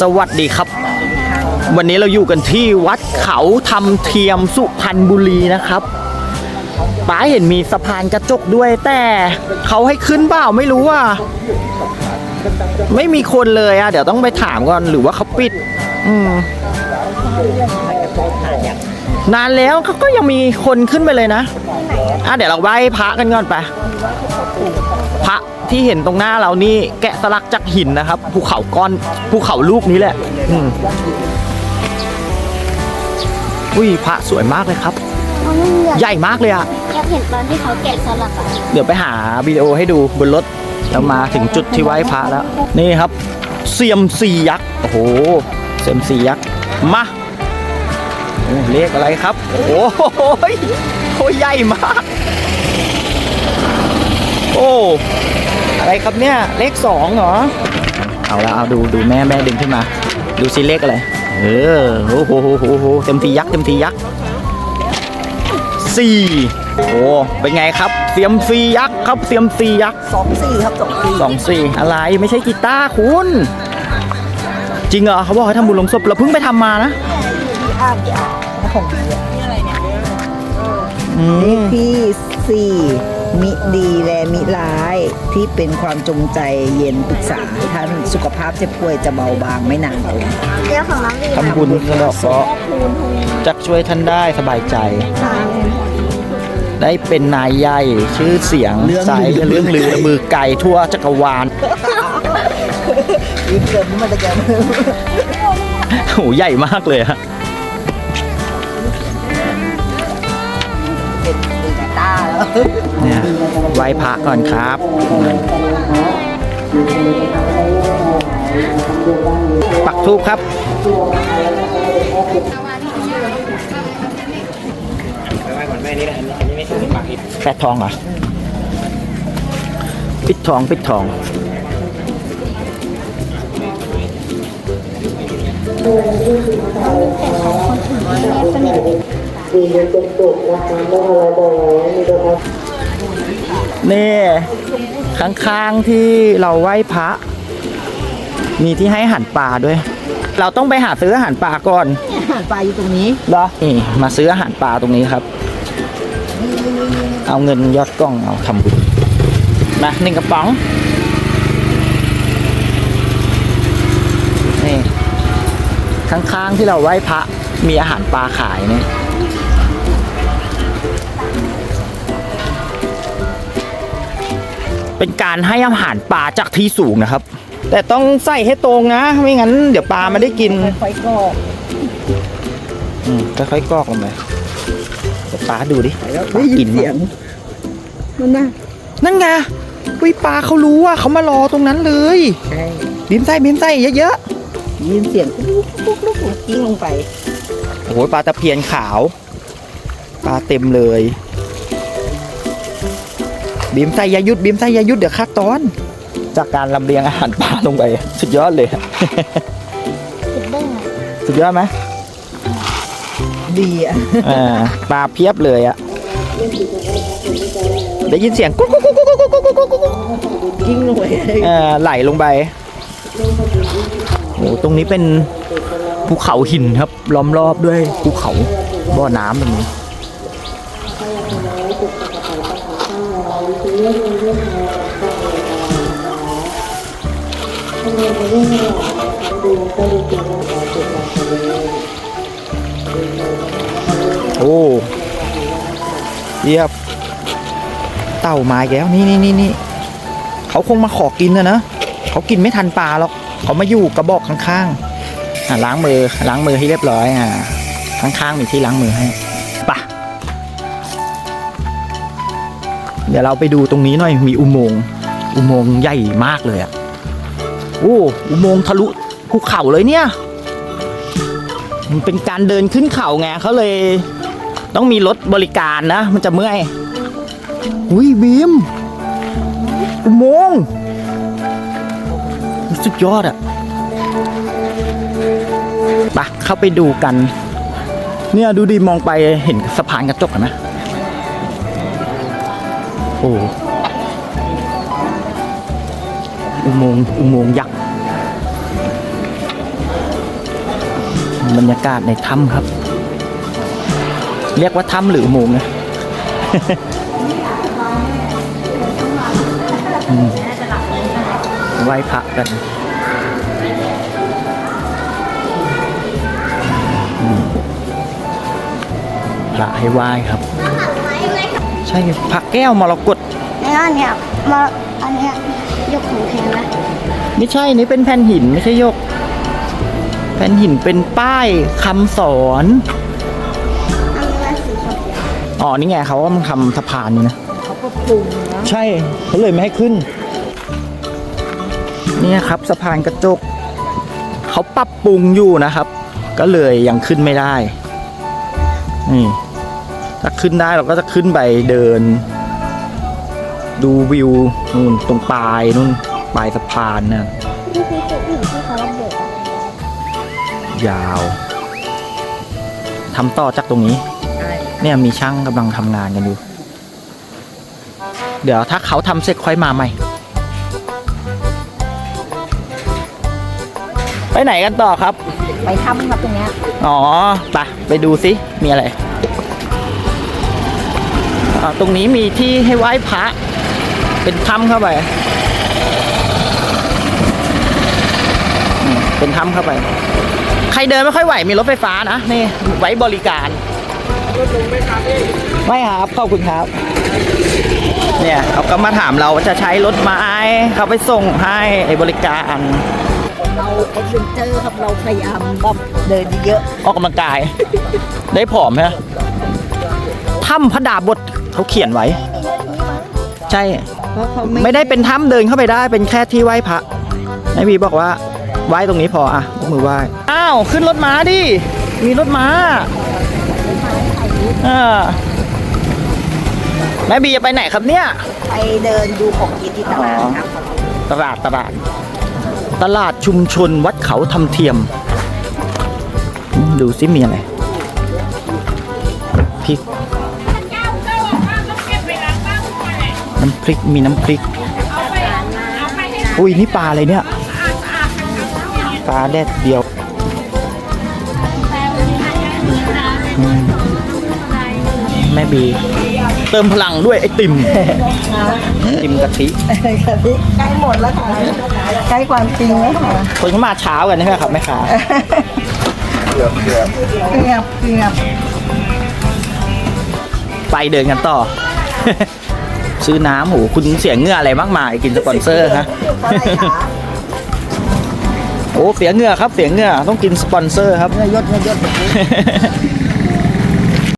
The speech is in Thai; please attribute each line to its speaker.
Speaker 1: สวัสดีครับ วันนี้เราอยู่กันที่วัดเขาทำเทียมสุพรรณบุรีนะครับป้าเห็นมีสะพานกระจกด้วยแต่เขาให้ขึ้นเปล่าไม่รู้อะไม่มีคนเลยอะเดี๋ยวต้องไปถามก่อนหรือว่าเขาปิด อืมนานแล้วเขาก็ยังมีคนขึ้นไปเลยนะอะเดี๋ยวเราไหว้พระกันก่อนไป พระที่เห็นตรงหน้าเรานี่แกะสลักจากหินนะครับภูเขาก้อนภูเขาลูกนี้แหละอืมอุ้ยพระสวยมากเลยครับ
Speaker 2: เขาไม่มี
Speaker 1: ใหญ่มากเลยอะ
Speaker 2: อยากเห็นตอนที่เขาแกะสลักอะ
Speaker 1: เดี๋ยวไปหาวิดีโอให้ดูบนรถเรามาถึงจุดที่ไหว้พระแล้ว นี่ครับเซียมซียักษ์โอ้โหเซียมซียักษ์มาโอ้เลขอะไรครับ โอ้โหโอ้ใหญ่มาก โอ้อะไรครับเนี่ยเลขสองเหรอ เอาละเอาดูดูแม่แม่ดึงขึ้นมา ดูสิเลขอะไรเออโอ้โหโหโหโหเต็มทียักษ์เต็มทียักษ์สี่โอ้เป็นไงครับเซียมซียักษ์ครับเซียมซียักษ์
Speaker 3: สองสี่ครับสองสี่
Speaker 1: สองสี่อะไรไม่ใช่กีตาร์คุณ จริงเหรอเขาบอกให้ทำบุญลงศพเราเพิ่งไปทำมานะ
Speaker 3: ที่อ้างที่อ้างนะของดีอะ
Speaker 1: อื
Speaker 3: เล
Speaker 1: ม
Speaker 3: ขที่สี่ มิดีและมิร้ายที่เป็นความจงใจเย็นปรึกษาท่านสุขภาพเจ็บป่วยจะเบาบางไม่นานเกิน
Speaker 2: เรื่องของน้ำดี
Speaker 1: ทำบุญสะเดอกเคราะห์จักช่วยท่านได้สบายใจ ได้เป็นนายใหญ่ชื่อเสียงสายเรื่องลือมือไก่ทั่วจักรวาล
Speaker 3: ยิ้มเกินมันจะแกม
Speaker 1: โหใหญ่มากเลยฮะ
Speaker 3: ตาร์แล้ว
Speaker 1: เนี่ยไหว้พระก่อนครับปักทูบครับแปดทองเหรอปิดทองปิดทองนี่ ข้างๆที่เราไหว้พระ มีที่ให้อาหารปลาด้วย เราต้องไปหาซื้ออาหารปลาก่อน
Speaker 3: อาหารปลาอยู่ตรงนี้
Speaker 1: เหรอนี่มาซื้ออาหารปลาตรงนี้ครับ เอาเงินยอดกล้องเอาทำบุญนะหนึ่งกระป๋องนี่ข้างๆที่เราไหว้พระมีอาหารปลาขายเนี่ย เป็นการให้อาหารปลาจากที่สูงนะครับ แต่ต้องใส่ให้ตรงนะ ไม่งั้นเดี๋ยวปลาไม่ได้กิน
Speaker 3: ไฟก็
Speaker 1: อืมค่อยๆกรอกลงไปเดี๋ยวปลาดูดิ
Speaker 3: แล้ว
Speaker 1: ปลา
Speaker 3: ได้ยิ
Speaker 1: กิ
Speaker 3: น
Speaker 1: น
Speaker 3: เสียง
Speaker 1: มั้ย
Speaker 3: มันน่ะ
Speaker 1: นั่นไงวิปลาเขารู้ว่าเขามารอตรงนั้นเลย
Speaker 3: ใช่
Speaker 1: บีมไส้บีมไส้เยอะ
Speaker 3: ยินเสียงปุ๊บปุ๊บปุ๊บปุ๊บกิ้งลงไป
Speaker 1: ๆโอ้โหปลาตะเพียนขาว ปลาเต็มเลย บีมไส้อยาหยุดบีมไส้อยาหยุดเดี๋ยวคาดตอน จากการลำเลียงอาหารปลาลงไป สุดยอดเลย
Speaker 2: ติดเด้งอะ
Speaker 1: สุดยอดไหม
Speaker 3: ดีอะ
Speaker 1: อ่าปลาเพียบเลยอะได้ยินเสียงกุ๊กกุ๊กกุ๊กกุ๊กกุ๊กกุ๊กกุ๊กกุ๊ก
Speaker 3: กิ้งลงไป
Speaker 1: เอ่อไหลลงไปโอ้ตรงนี้เป็นภูเขาหินครับ ล้อมรอบด้วยภูเขาบ่อน้ำแบบนี้ โอ้เยียบ เต่ามาอีกแล้ว นี่นี่นี่นี่เขาคงมาขอกินนะนะเขากินไม่ทันปลาหรอกเขามาอยู่กระบอกข้างๆล้างมือล้างมือให้เรียบร้อยอ่าข้างๆมีที่ล้างมือให้ เดี๋ยวเราไปดูตรงนี้หน่อยมีอุโมงค์อุโมงค์ใหญ่มากเลยอะโอ้อุโมงค์ทะลุภูเขาเลยเนี่ยมันเป็นการเดินขึ้นเขาไงเขาเลยต้องมีรถบริการนะ มันจะเมื่อยอุ้ยบีมอุโมงค์สุดยอดอะปะเข้าไปดูกัน เนี่ยดูดิมองไปเห็นสะพานกระจกอะนะ โอ้อุโมงค์อุโมงค์ยักษ์ บรรยากาศในถ้ำครับ เรียกว่าถ้ำหรืออุโมงค์นะไหว้พระกันพระให้ไหว้ครับ ใช่พระแก้วมรกต
Speaker 2: แล้วอันเนี้ยมาอันเนี้ยยกของแพงนะ
Speaker 1: ไม่ใช่นี่เป็นแผ่นหินไม่ใช่ยก แผ่นหินเป็นป้ายคำสอน
Speaker 2: อันนี้มันสีชมพู
Speaker 1: อ๋อ นี่ไงเขาว่ามันทำสะพานนี่นะ
Speaker 3: เขาก็ปรุงนะ
Speaker 1: ใช่เขาเลยไม่ให้ขึ้น เนี่ยครับสะพานกระจก เขาปรับปรุงอยู่นะครับ ก็เลยยังขึ้นไม่ได้ นี่ ถ้าขึ้นได้เราก็จะขึ้นไปเดิน ดูวิวนู่นตรงปลายนู่นปลายสะพานนะ
Speaker 2: ที่คือจุดหนึ่งที่เขาระเบิดอะ
Speaker 1: ยาวทำต่อจากตรงนี้
Speaker 3: ใช่
Speaker 1: เนี่ยมีช่างกำลังทำงานกันอยู่ เดี๋ยวถ้าเขาทำเสร็จค่อยมาใหม่ ไปไหนกันต่อครับ
Speaker 3: ไปถ้ำครับตรงเนี้ย
Speaker 1: อ๋อไปไปดูสิ มีอะไรอ่า ตรงนี้มีที่ให้ไหว้พระ เป็นถ้ำเข้าไปอืมเป็นถ้ำเข้าไป ใครเดินไม่ค่อยไหวมีรถไฟฟ้านะนี่ไว้บริการไม่ครับขอบคุณครับ เนี่ยเขาก็มาถามเราว่าจะใช้รถไม้เขาไปส่งให้ไอ้บริการ
Speaker 3: เราเอ็กซ์เวนเจอร์ครับเราพยายามแบบเดินเยอะ
Speaker 1: ออกกำลังกาย ได้ผอมใช่ไหมถ้ำพระดาบท เขาเขียนไว้ ใช่
Speaker 3: เพราะเขาไม่
Speaker 1: ไม่ได้เป็นถ้ำเดินเข้าไปได้เป็นแค่ที่ไหว้พระนายพีบอกว่าไหว้ตรงนี้พออะยกมือไหว้อ้าวขึ้นรถม้าดิมีรถม้าอ่าแม่บีจะไปไหนครับเนี่ย
Speaker 3: ไปเดินดูของกินที่ตลาดครับ
Speaker 1: ตลาดตลาด ตลาดชุมชนวัดเขาทำเทียมอืมดูซิมีอะไรพริก น้ำพริกมีน้ำพริก อุ้ยนี่ปลาอะไรเนี่ย ปลาแดดเดียวอืมแม่บี เติมพลังด้วยไอติมติมกะทิ
Speaker 3: ใกล้หมดแล้วค่ะใกล้ความจริงแล้วค่ะ
Speaker 1: คนเขามาเช้ากันใช่ไหมครับแม่ค้า
Speaker 3: เกือบเกือบเกือบ
Speaker 1: ไปเดินกันต่อ ซื้อน้ำโหคุณเสียเหงื่ออะไรมากมายกินสปอนเซอร์ฮะโอ้เสียเหงื่อครับเสียเหงื่อต้องกินสปอนเซอร์ครับ
Speaker 3: เงยยศเงยยศแบบนี้